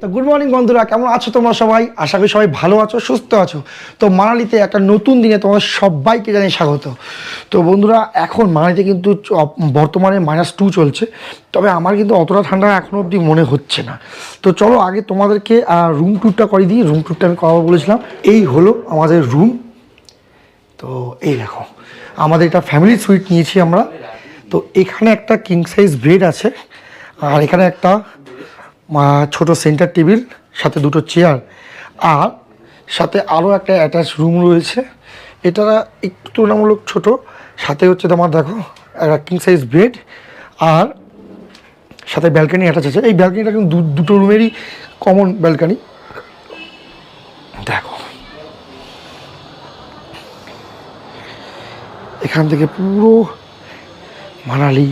তো good morning বন্ধুরা, কেমন আছো তোমরা সবাই? আশা করি সবাই ভালো আছো, সুস্থ আছো। তো মানালিতে একটা নতুন দিনে তোমাদের সবাইকে জানিয়ে স্বাগত। তো বন্ধুরা, এখন মানালিতে কিন্তু বর্তমানে মাইনাস টু চলছে, তবে আমার কিন্তু অতটা ঠান্ডা এখনও অবধি মনে হচ্ছে না। তো চলো আগে তোমাদেরকে রুম ট্যুরটা করে দিই। রুম ট্যুরটা আমি করাবো বলেছিলাম। এই হলো আমাদের রুম তো এই দেখো, আমাদের এটা ফ্যামিলি সুইট নিয়েছি আমরা। তো এখানে একটা কিং সাইজ বেড আছে, আর এখানে একটা ছোট সেন্টার টেবিল, সাথে দুটো চেয়ার আর সাথে আরও একটা অ্যাটাচ রুম রয়েছে। এটা একটু তুলনামূলক ছোট, সাথে হচ্ছে তোমার দেখো একটা কিং সাইজ বেড আর সাথে ব্যালকানি অ্যাটাচ আছে। এই ব্যালকানিটা কিন্তু দুটো রুমেরই কমন ব্যালকানি দেখো। এখান থেকে পুরো মানালি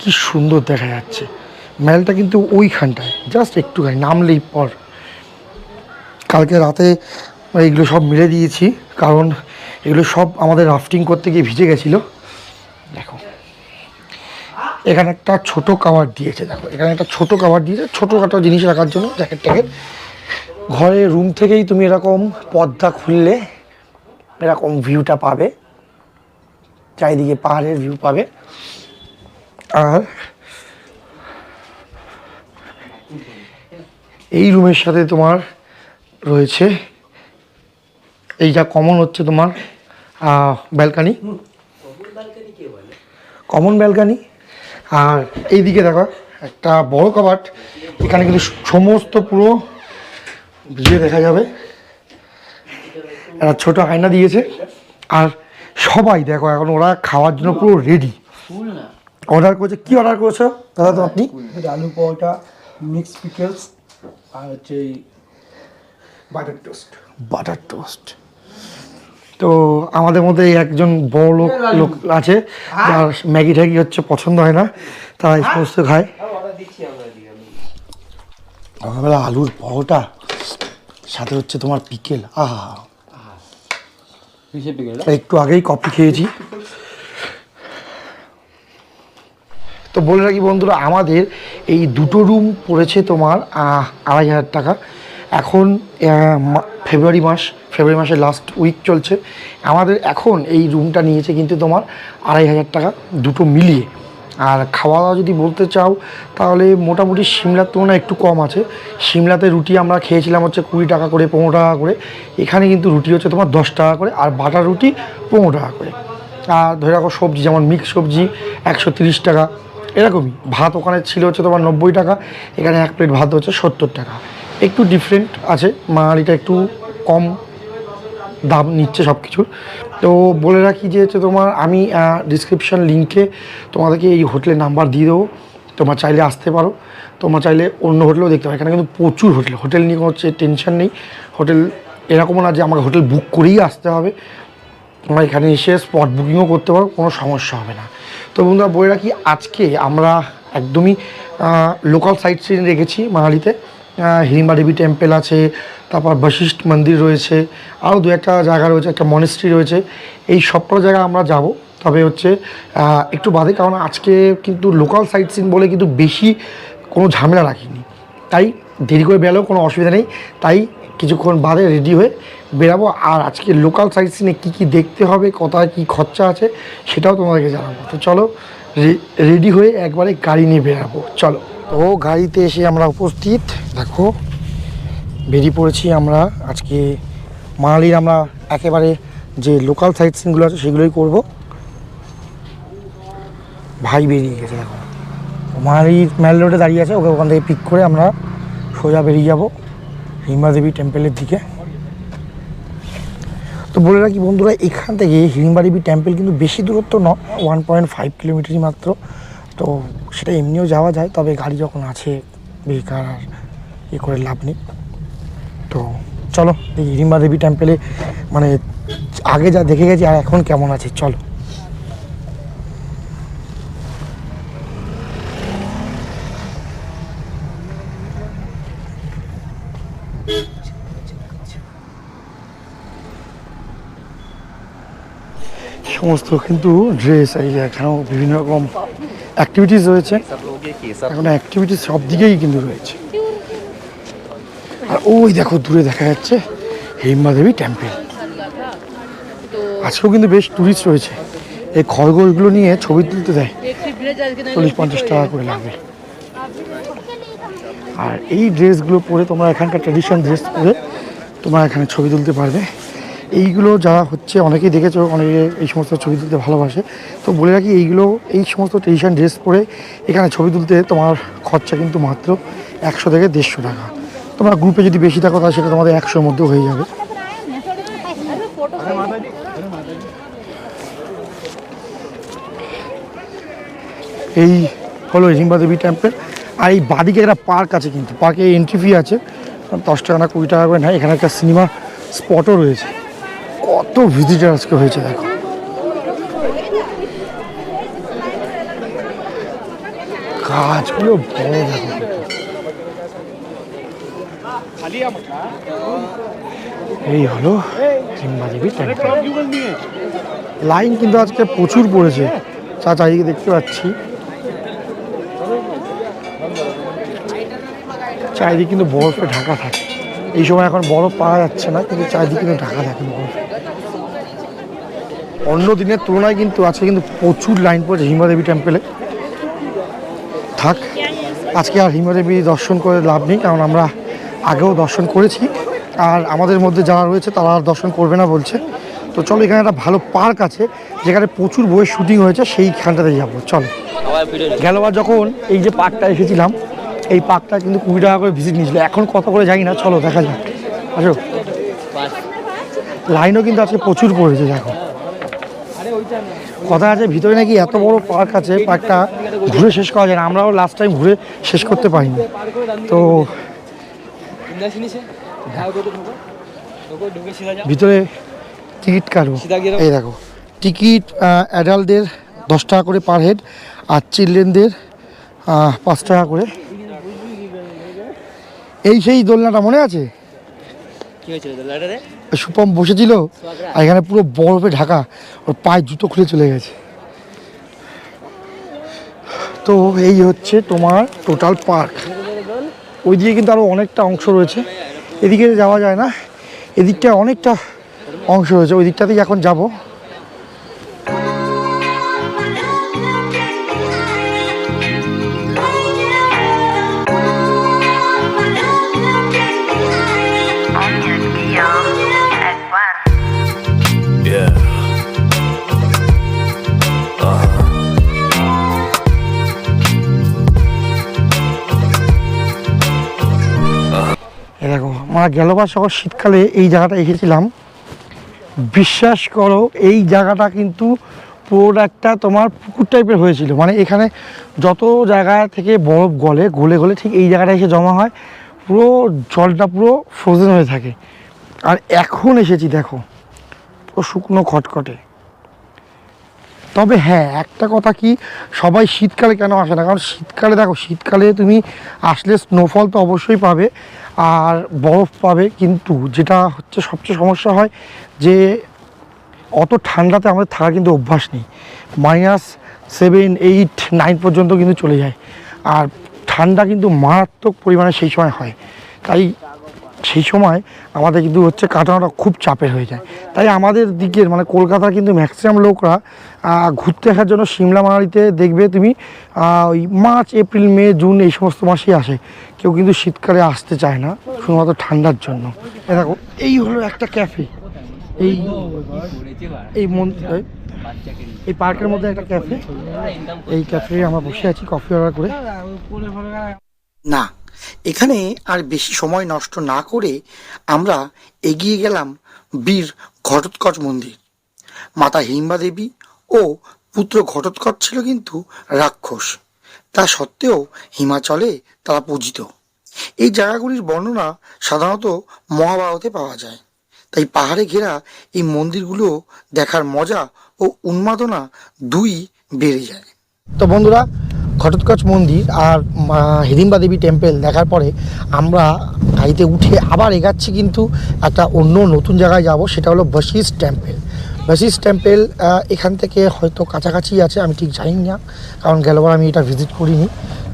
কি সুন্দর দেখা যাচ্ছে। মেলটা কিন্তু ওইখানটায় জাস্ট একটুখানি, নামলেই পর। কালকে রাতে এগুলো সব মিলে দিয়েছি, কারণ এগুলো সব আমাদের রাফটিং করতে গিয়ে ভিজে গেছিল। দেখো, এখানে একটা ছোট কাভার দিয়েছে, দেখো, এখানে একটা ছোট কাভার দিয়েছে, ছোটোখাটো জিনিস রাখার জন্য জ্যাকেট ট্যাকেট। ঘরে রুম থেকেই তুমি এরকম পর্দা খুললে, এরকম ভিউটা পাবে, চারিদিকে পাহাড়ের ভিউ পাবে। আর এই রুমের সাথে তোমার রয়েছে এইটা কমন হচ্ছে তোমার ব্যালকানি কমন ব্যালকানি আর এইদিকে দেখো একটা বড় কাবাট এখানে কিন্তু সমস্ত পুরো ভিজে দেখা যাবে। একটা ছোট আয়না দিয়েছে। আর সবাই দেখো এখন ওরা খাওয়ার জন্য পুরো রেডি অর্ডার করেছে। কি অর্ডার করেছ? দাদা তো আপনি? আলু পরোটা মিক্স পিকলস আর হচ্ছে বাটার টোস্ট বাটার টোস্ট তো আমাদের মধ্যে এই একজন বড় লোক লোক আছে যার ম্যাগি ট্যাগি হচ্ছে পছন্দ হয় না তারা এই সমস্ত খায়। সকালবেলা আলুর পরোটা সাথে হচ্ছে তোমার পিকেল আহা। একটু আগেই কফি খেয়েছি। তো বলে রাখি বন্ধুরা, আমাদের এই দুটো রুম পড়েছে তোমার আড়াই হাজার টাকা। এখন ফেব্রুয়ারি মাস ফেব্রুয়ারি মাসের লাস্ট উইক চলছে। আমাদের এখন এই রুমটা নিয়েছে কিন্তু তোমার আড়াই হাজার টাকা, দুটো মিলিয়ে। আর খাওয়া দাওয়া যদি বলতে চাও, তাহলে মোটামুটি সিমলার তুলনায় একটু কম আছে। সিমলাতে রুটি আমরা খেয়েছিলাম হচ্ছে কুড়ি টাকা করে, পনেরো টাকা করে। এখানে কিন্তু রুটি হচ্ছে তোমার দশ টাকা করে, আর বাটার রুটি পনেরো টাকা করে। আর ধরে রাখো সবজি, যেমন মিক্স সবজি, একশো টাকা। এরকমই। ভাত ওখানে ছিল হচ্ছে তোমার নব্বই টাকা, এখানে এক প্লেট ভাত হচ্ছে সত্তর টাকা। একটু ডিফারেন্ট আছে মাঙালিটা একটু কম দাম নিচ্ছে সব কিছুর তো বলে রাখি যে হচ্ছে তোমার আমি ডিসক্রিপশান লিঙ্কে তোমাদেরকে এই হোটেলের নাম্বার দিয়ে দেবো। তোমার চাইলে আসতে পারো। তোমরা চাইলে অন্য হোটেলেও দেখতে পারো। এখানে কিন্তু প্রচুর হোটেল হোটেল নিয়ে হচ্ছে টেনশন নেই। হোটেল এরকমও না যে আমাকে হোটেল বুক করেই আসতে হবে। তোমরা এখানে এসে স্পট বুকিংও করতে পারো, কোনো সমস্যা হবে না। তো বন্ধুরা, বলে রাখি, আজকে আমরা একদমই লোকাল সাইট সিন রেখেছি মাহালিতে হিড়িম্বা দেবী টেম্পল আছে, তারপর বশিষ্ঠ মন্দির রয়েছে, আরও দু একটা জায়গা রয়েছে, একটা মনেস্ট্রি রয়েছে। এই সবকটা জায়গা আমরা যাব, তবে হচ্ছে একটু বাদে, কারণ আজকে কিন্তু লোকাল সাইট সিন বলে কিন্তু বেশি কোনো ঝামেলা রাখিনি। তাই দেরি করে বেরোলেও কোনো অসুবিধা নেই। তাই কিছুক্ষণ বাদে রেডি হয়ে বেরাবো। আর আজকে লোকাল সাইট সিনে কী কী দেখতে হবে, কোথায় কী খরচা আছে, সেটাও তোমাদেরকে জানাব। তো চলো রেডি হয়ে একবারে গাড়ি নিয়ে বেরাবো। চলো। তো গাড়িতে এসে আমরা উপস্থিত। দেখো, বেরিয়ে পড়েছি আমরা। আজকে মানালির আমরা একেবারে যে লোকাল সাইট সিনগুলো আছে, সেগুলোই করব। ভাই বেরিয়ে গেছে, দেখো। মানালির ম্যাল রোডে দাঁড়িয়ে আছে, ওকে ওখান থেকে পিক করে আমরা সোজা বেরিয়ে যাব। হিমা দেবী টেম্পেলের দিকে। তো বলে রাখি বন্ধুরা, এখান থেকে হিড়িম্বা দেবী টেম্পল কিন্তু বেশি দূরত্ব নয় ওয়ান পয়েন্ট ফাইভ কিলোমিটারই মাত্র। তো সেটা এমনিও যাওয়া যায়, তবে গাড়ি যখন আছে, বেকার আর এ করে লাভ নেই। তো চলো দেখি হিড়িম্বা দেবী টেম্পলে মানে আগে যা দেখে গেছি আর এখন কেমন আছে, চলো। সমস্ত কিন্তু ড্রেস এই এখানেও বিভিন্ন রকম অ্যাক্টিভিটিস রয়েছে। এখন অ্যাক্টিভিটিস সব দিকেই কিন্তু রয়েছে। আর ওই দেখো, দূরে দেখা যাচ্ছে হিম্বা দেবী টেম্পেল আজকেও কিন্তু বেশ টুরিস্ট রয়েছে। এই খড়গোলগুলো নিয়ে ছবি তুলতে দেয়। চল্লিশ পঞ্চাশ টাকা করে লাগবে। আর এই ড্রেসগুলো পরে তোমরা এখানকার ট্র্যাডিশনাল ড্রেস পরে তোমরা এখানে ছবি তুলতে পারবে। এইগুলো যারা হচ্ছে অনেকেই দেখেছ, অনেকে এই সমস্ত ছবি তুলতে ভালোবাসে। তো বলে রাখি, এইগুলো, এই সমস্ত ট্রেডিশনাল ড্রেস পরে এখানে ছবি তুলতে তোমার খরচা কিন্তু মাত্র একশো থেকে দেড়শো টাকা। তোমরা গ্রুপে যদি বেশি থাকো, তাহলে সেটা তোমাদের একশোর মধ্যেও হয়ে যাবে। এই হলো হিম্বা দেবী টেম্পেল আর এই বাদিকে একটা পার্ক আছে কিন্তু পার্কে এন্ট্রি ফি আছে। দশ টাকা না কুড়ি টাকা করে নেয়। এখানে একটা সিনেমা স্পটও রয়েছে। কত ভিজিটার আজকে হয়েছে দেখো। গাছগুলো বড় দেখো। এই হলো লাইন কিন্তু আজকে প্রচুর পড়েছে। চা চারিদিকে দেখতে পাচ্ছি। চারিদিকে কিন্তু বরফে ঢাকা থাকে। এই সময় এখন বরফ পাওয়া যাচ্ছে না কিন্তু চারিদিকে কিন্তু ঢাকা থাকে বরফে। অন্য দিনের তুলনায় কিন্তু আজকে কিন্তু প্রচুর লাইন পড়েছে হিমাদেবী টেম্পেলে থাক আজকে আর হিমাদেবী দর্শন করে লাভ নেই কারণ আমরা আগেও দর্শন করেছি। আর আমাদের মধ্যে যারা রয়েছে তারা আর দর্শন করবে না বলছে। তো চলো এখানে একটা ভালো পার্ক আছে যেখানে প্রচুর বইয়ের শুটিং হয়েছে সেইখানটাতে যাব। চলো। গেলবার যখন এই যে পার্কটা এসেছিলাম এই পার্কটা কিন্তু কুড়ি টাকা করে ভিজিট নিয়েছিল। এখন কত করে জানি না, চলো দেখা যাক। আসো। লাইনও কিন্তু আজকে প্রচুর পড়েছে, দেখো। কথা আছে, ভিতরে নাকি এত বড় পার্ক আছে, পার্কটা ঘুরে শেষ করা যায় না। আমরাও লাস্ট টাইম ঘুরে শেষ করতে পারিনি। তো ভিতরে টিকিট কাটবো। এই দেখো টিকিট অ্যাডাল্টদের দশ টাকা করে পার হেড আর চিলড্রেনদের পাঁচ টাকা করে। এই সেই দোলনাটা মনে আছে? সুপম বসেছিল আর এখানে পুরো বরফে ঢাকা ওর পায়ে জুতো খুলে চলে গেছে। তো এই হচ্ছে তোমার টোটাল পার্ক ওইদিকে কিন্তু আরও অনেকটা অংশ রয়েছে। এদিকে যাওয়া যায় না এদিকটা অনেকটা অংশ রয়েছে। ওই দিকটাতেই এখন যাব। দেখো আমরা গেলবার সকল শীতকালে এই জায়গাটা এসেছিলাম বিশ্বাস করো, এই জায়গাটা কিন্তু পুরোটা একটা তোমার পুকুর টাইপের হয়েছিল। মানে এখানে যত জায়গা থেকে বরফ গলে গলে গলে ঠিক এই জায়গাটা এসে জমা হয়, পুরো জলটা পুরো ফ্রোজেন হয়ে থাকে। আর এখন এসেছি দেখো, পুরো শুকনো খটখটে। তবে হ্যাঁ একটা কথা কি, সবাই শীতকালে কেন আসে না? কারণ শীতকালে দেখো, শীতকালে তুমি আসলে স্নোফল তো অবশ্যই পাবে। আর বরফ পাবে, কিন্তু যেটা হচ্ছে সবচেয়ে সমস্যা হয় যে অত ঠান্ডাতে আমাদের থাকা কিন্তু অভ্যাস নেই। মাইনাস সেভেন, এইট, নাইন পর্যন্ত কিন্তু চলে যায়। আর ঠান্ডা কিন্তু মারাত্মক পরিমাণে সেই সময় হয়। তাই সেই সময় আমাদের কিন্তু হচ্ছে কাটানোটা খুব চাপের হয়ে যায়। তাই আমাদের দিকের মানে কলকাতার কিন্তু ম্যাক্সিমাম লোকরা ঘুরতে আসার জন্য সিমলা মানালিতে দেখবে তুমি ওই মার্চ এপ্রিল মে জুন এই সমস্ত মাসেই আসে। কেউ কিন্তু শীতকালে আসতে চায় না শুধুমাত্র ঠান্ডার জন্য। এ দেখো এই হলো একটা ক্যাফে এই এই মন্দির এই পার্কের মধ্যে একটা ক্যাফে এই ক্যাফে আমরা বসে আছি কফি অর্ডার করে। না এখানে আর বেশি সময় নষ্ট না করে আমরা এগিয়ে গেলাম বীর ঘটোৎকচ মন্দির। মাতা হিম্বা দেবী ও পুত্র ঘটোৎকচ ছিল কিন্তু রাক্ষস। তা সত্ত্বেও হিমাচলে তারা পূজিত। এই জায়গাগুলির বর্ণনা সাধারণত মহাভারতে পাওয়া যায়। তাই পাহাড়ে ঘেরা এই মন্দিরগুলো দেখার মজা ও উন্মাদনা দুই বেড়ে যায়। তো বন্ধুরা ঘটোৎকচ মন্দির আর মা হিড়িম্বা দেবী টেম্পল দেখার পরে আমরা গাড়িতে উঠে আবার এগাচ্ছি কিন্তু একটা অন্য নতুন জায়গায় যাব, সেটা হলো বশিস টেম্পল বশিস টেম্পল এখান থেকে হয়তো কাছাকাছি আছে, আমি ঠিক জানি না কারণ গেলবার আমি এটা ভিজিট করিনি।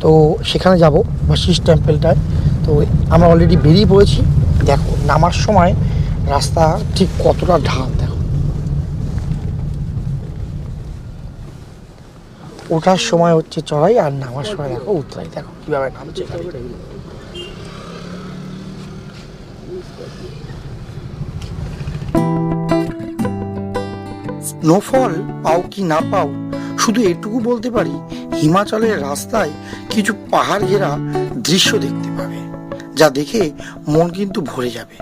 তো সেখানে যাব বশিস টেম্পলটায় তো আমরা অলরেডি বেরিয়ে পড়েছি। দেখো, নামার সময় রাস্তা ঠিক কতটা ঢাল দেখো ওঠার সময় হচ্ছে চড়াই আর নামার সময় দেখো উতরাই দেখো কীভাবে নামছে। স্নোফল পাও কি না পাও, শুধু এটুকু বলতে পারি, হিমাচলের রাস্তায় কিছু পাহাড় ঘেরা দৃশ্য দেখতে পাবে, যা দেখে মন কিন্তু ভরে যাবে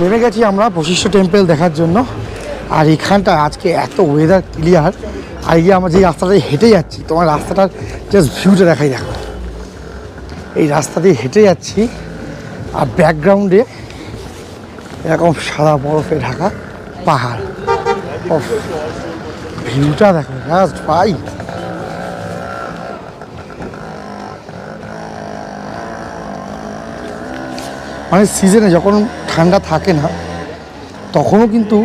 নেমে গেছি আমরা বশিষ্ঠ টেম্পল দেখার জন্য। আর এখানটা আজকে এত ওয়েদার ক্লিয়ার আর গিয়ে আমরা যে রাস্তাটা হেঁটে যাচ্ছি, তোমার রাস্তাটার জাস্ট ভিউটা দেখাই দেখো। এই রাস্তা দিয়ে হেঁটে যাচ্ছি, আর ব্যাকগ্রাউন্ডে এরকম সাদা বরফে ঢাকা পাহাড়। ভিউটা দেখো জাস্ট ভাই। মানে সিজনে যখন ঠান্ডা থাকে না, তখনও কিন্তু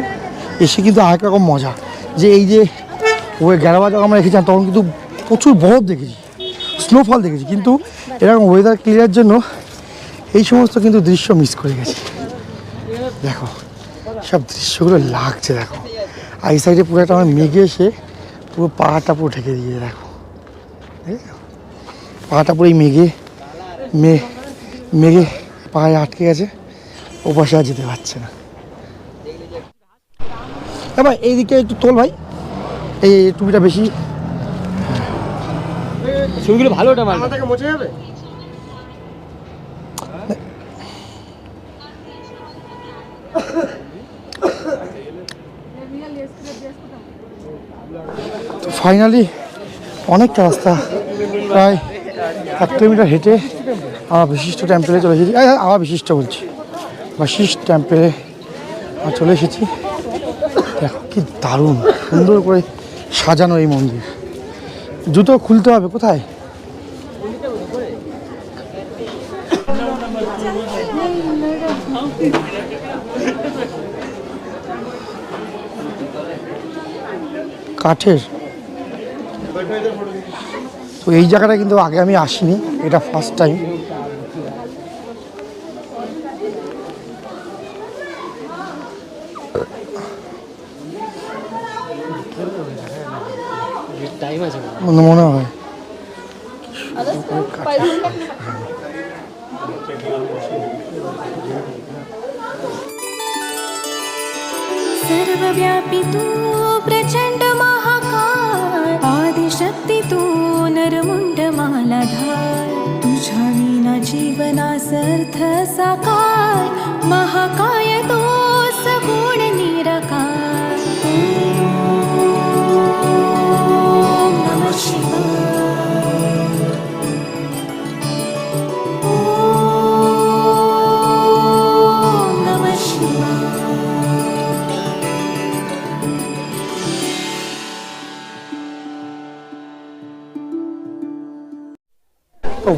এসে কিন্তু আরেক রকম মজা। যে এই যে ওই গেরাবা যখন আমরা রেখেছিলাম তখন কিন্তু প্রচুর বরফ দেখেছি স্নোফল দেখেছি। কিন্তু এরকম ওয়েদার ক্লিয়ার জন্য এই সমস্ত কিন্তু দৃশ্য মিস করে গেছি। দেখো, সব দৃশ্যগুলো লাগছে, দেখো। আর এই সাইডে পুরো একটা আমার মেঘে এসে পুরো পাহাড়টা পুরো ঢেকে দিয়ে দেখো? পাহাড়টা পুরো এই মেঘে মেঘে পাহাড়ে আটকে গেছে ও পাশে আর যেতে পারছে না। ভাই এইদিকে একটু তোল ভাই। এই টুপিটা বেশি। ছবিগুলো ভালো ওটা ফাইনালি অনেকটা রাস্তা প্রায় এক কিলোমিটার হেঁটে আমরা বিশিষ্ট টেম্পেলে চলে এসেছি। এই, বিশিষ্ট বলছি। বিশিষ্ট টেম্পেলে আমরা চলে এসেছি। দেখো কি দারুণ সুন্দর করে সাজানো এই মন্দির। জুতো খুলতে হবে কোথায়? কাঠের? তো এই জায়গাটা কিন্তু আগে আমি আসিনি এটা ফার্স্ট টাইম টাইম আছে মনে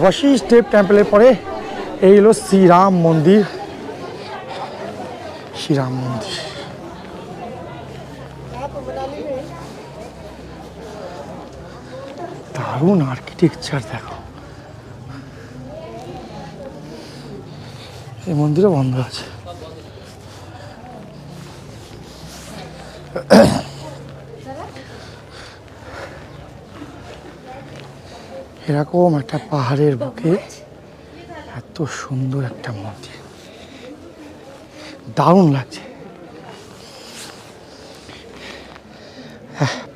তো দেব টেম্পলের পরে এই হলো শ্রীরাম মন্দির। শ্রীরাম মন্দির। দারুণ আর্কিটেকচার দেখো। এই মন্দিরও বন্ধ আছে। এরকম একটা পাহাড়ের বুকে এত সুন্দর একটা মন্দির। দারুণ লাগছে।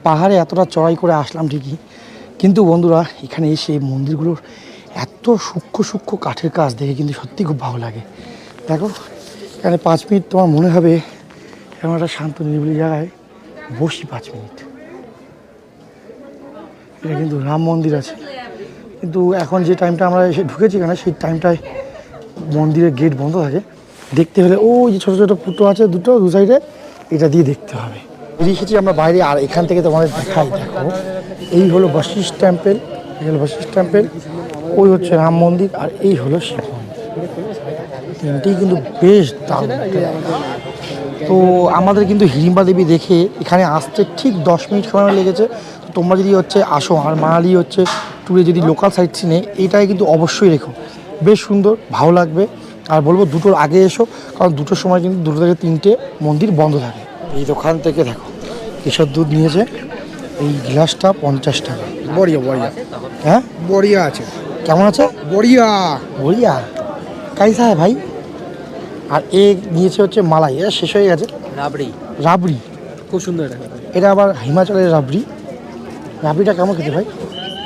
পাহাড়ে এতটা চড়াই করে আসলাম ঠিকই। কিন্তু বন্ধুরা, এখানে এসে এই মন্দিরগুলোর এত সূক্ষ্ম সূক্ষ্ম কাঠের কাজ দেখে কিন্তু সত্যি খুব ভালো লাগে। দেখো, এখানে পাঁচ মিনিট তোমার মনে হবে, এরকম একটা শান্ত নিরিবিলি জায়গায় বসি পাঁচ মিনিট। এটা কিন্তু রাম মন্দির আছে। কিন্তু এখন যে টাইমটা আমরা এসে ঢুকেছি এখানে, সেই টাইমটায় মন্দিরের গেট বন্ধ থাকে। দেখতে হলে ওই যে ছোটো ছোটো ফুটো আছে দুটো, দু সাইডে এটা দিয়ে দেখতে হবে। বেরিয়ে এসেছি আমরা বাইরে, আর এখান থেকে তোমাদের দেখাই, দেখো। এই হলো বশিষ্ঠ টেম্পেল এই হলো বশিষ্ঠ টেম্পেল ওই হচ্ছে রাম মন্দির, আর এই হলো শিব মন্দির। তিনটেই কিন্তু বেশ দারুণ তো আমাদের কিন্তু হিড়িম্বা দেবী দেখে এখানে আসতে ঠিক দশ মিনিট সময় লেগেছে। তোমরা যদি হচ্ছে আসো, আর মানালি হচ্ছে ট্যুরে যদি লোকাল সাইট সিনে এইটাই কিন্তু অবশ্যই রেখো। বেশ সুন্দর ভালো লাগবে। আর বলব দুটোর আগে এসো কারণ দুটোর সময় কিন্তু দুটো থেকে তিনটে মন্দির বন্ধ থাকে। এই দোকান থেকে দেখো কেশর দুধ নিয়েছে এই গ্লাসটা পঞ্চাশ টাকা। বড়িয়া বড়িয়া। হ্যাঁ? বড়িয়া আছে। কেমন আছে? বড়িয়া। বড়িয়া? কাইসা হ্যাঁ ভাই? আর এ নিয়েছে হচ্ছে মালাই এটা শেষ হয়ে গেছে? রাবড়ি। রাবড়ি। খুব সুন্দর এটা আবার হিমাচলের রাবড়ি। রাবড়িটা কেমন খেতে ভাই?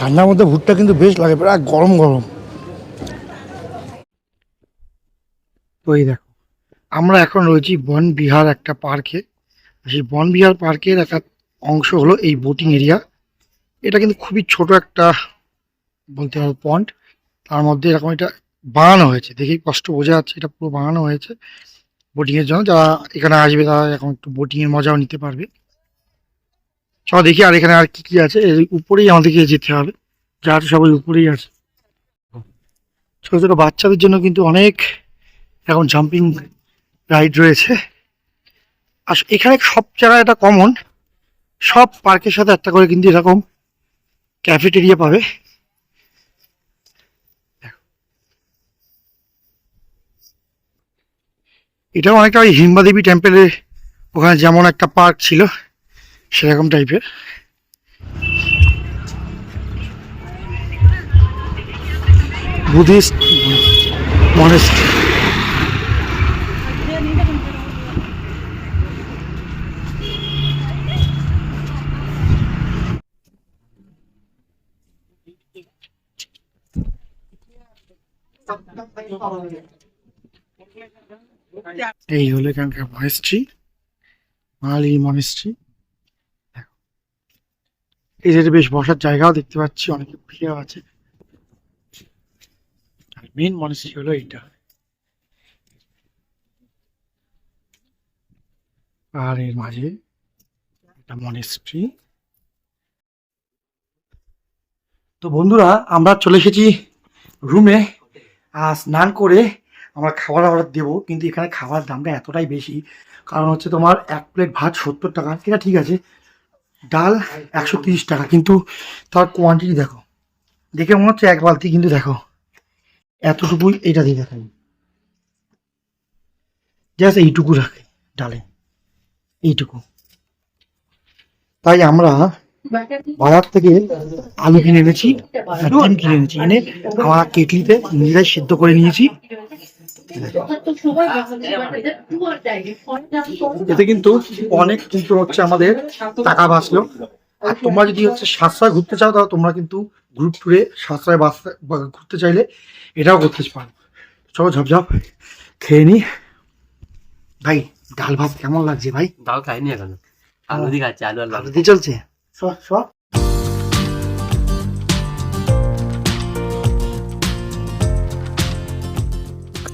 ঠান্ডার মধ্যে ভুট্টা কিন্তু বেশ লাগে, প্রায় গরম গরম। তো এই দেখো, আমরা এখন রয়েছি বন বিহার একটা পার্কে। সেই বন বিহার পার্কের একটা অংশ হলো এই বোটিং এরিয়া। এটা কিন্তু খুবই ছোট একটা বলতে হবে পন্ড তার মধ্যে এরকম এটা বানানো হয়েছে, দেখেই কষ্ট বোঝা যাচ্ছে, এটা পুরো বানানো হয়েছে। বোটিংয়ের জন্য। যারা এখানে আসবে, তারা এখন একটু বোটিংয়ের মজাও নিতে পারবে। চলো দেখি আর এখানে আর কি কি আছে। এর উপরেই আমাদেরকে যেতে হবে। যা সবাই উপরেই আছে। ছোট ছোটো বাচ্চাদের জন্য কিন্তু অনেক এখন জাম্পিং রাইড রয়েছে। আর এখানে সব জায়গায় এটা কমন সব পার্কের সাথে একটা করে কিন্তু এরকম ক্যাফেটেরিয়া পাবে। এটাও অনেকটা ওই হিম্বা দেবী টেম্পেলের ওখানে যেমন একটা পার্ক ছিল, সেরকম টাইপের বুদ্ধিস্ট মনেস্ট্রি এই হলো এখানকার মনেস্ট্রি মালি মনেস্ট্রি এই সাইডে বেশ বসার জায়গাও দেখতে পাচ্ছি, অনেকে ভিড়ও আছে। আর মেন মনেস্ট্রি হলো এইটা। আর এর মাঝে একটা মনেস্ট্রি তো বন্ধুরা, আমরা চলে এসেছি রুমে আর স্নান করে আমরা খাবার অর্ডার দেবো, কিন্তু এখানে খাবার দামটা এতটাই বেশি। কারণ হচ্ছে তোমার এক প্লেট ভাত সত্তর টাকা, এটা ঠিক আছে। ডাল একশো তিরিশ টাকা, কিন্তু তার কোয়ান্টিটি দেখো। দেখে মনে হচ্ছে এক বালতি, কিন্তু দেখো, এতটুকুই এইটা দিয়ে দেখাই জাস্ট এইটুকু রাখে ডালে, এইটুকু। তাই আমরা বাজার থেকে আলু কিনে এনেছি ডিম কিনে এনেছি। এনে আমরা কেটলিতে নিজেরাই সিদ্ধ করে নিয়েছি। এতে কিন্তু অনেক কিন্তু হচ্ছে আমাদের টাকা বাঁচলো আর তোমরা যদি হচ্ছে সাশ্রয় ঘুরতে চাও তাহলে তোমরা কিন্তু গ্রুপ ট্যুরে সাশ্রয় বাঁচতে- বা ঘুরতে চাইলে এটাও করতে পারো। চলো ঝপঝপ খেয়ে নি। ভাই ডাল ভাত কেমন লাগছে ভাই? ডাল খাইনি এখনও। আলু দিয়ে খাচ্ছে আলু আর ভালো দিয়ে চলছে। সব সব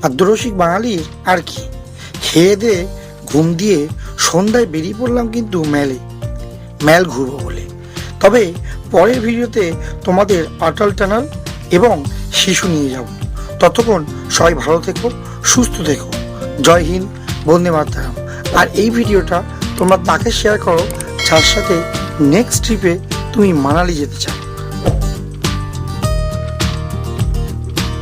খাদ্যরসিক বাঙালির আর কি? খেয়ে দিয়ে ঘুম দিয়ে সন্ধ্যায় বেরিয়ে পড়লাম কিন্তু ম্যালে ম্যাল ঘুরবো বলে। তবে পরের ভিডিওতে তোমাদের আটল টানাল এবং শিশু নিয়ে যাব। ততক্ষণ সবাই ভালো থেকো, সুস্থ থেকো। জয় হিন্দ, বন্দে মাতারাম। আর এই ভিডিওটা তোমরা তাকে শেয়ার করো, যার সাথে নেক্সট ট্রিপে তুমি মানালি যেতে চাও।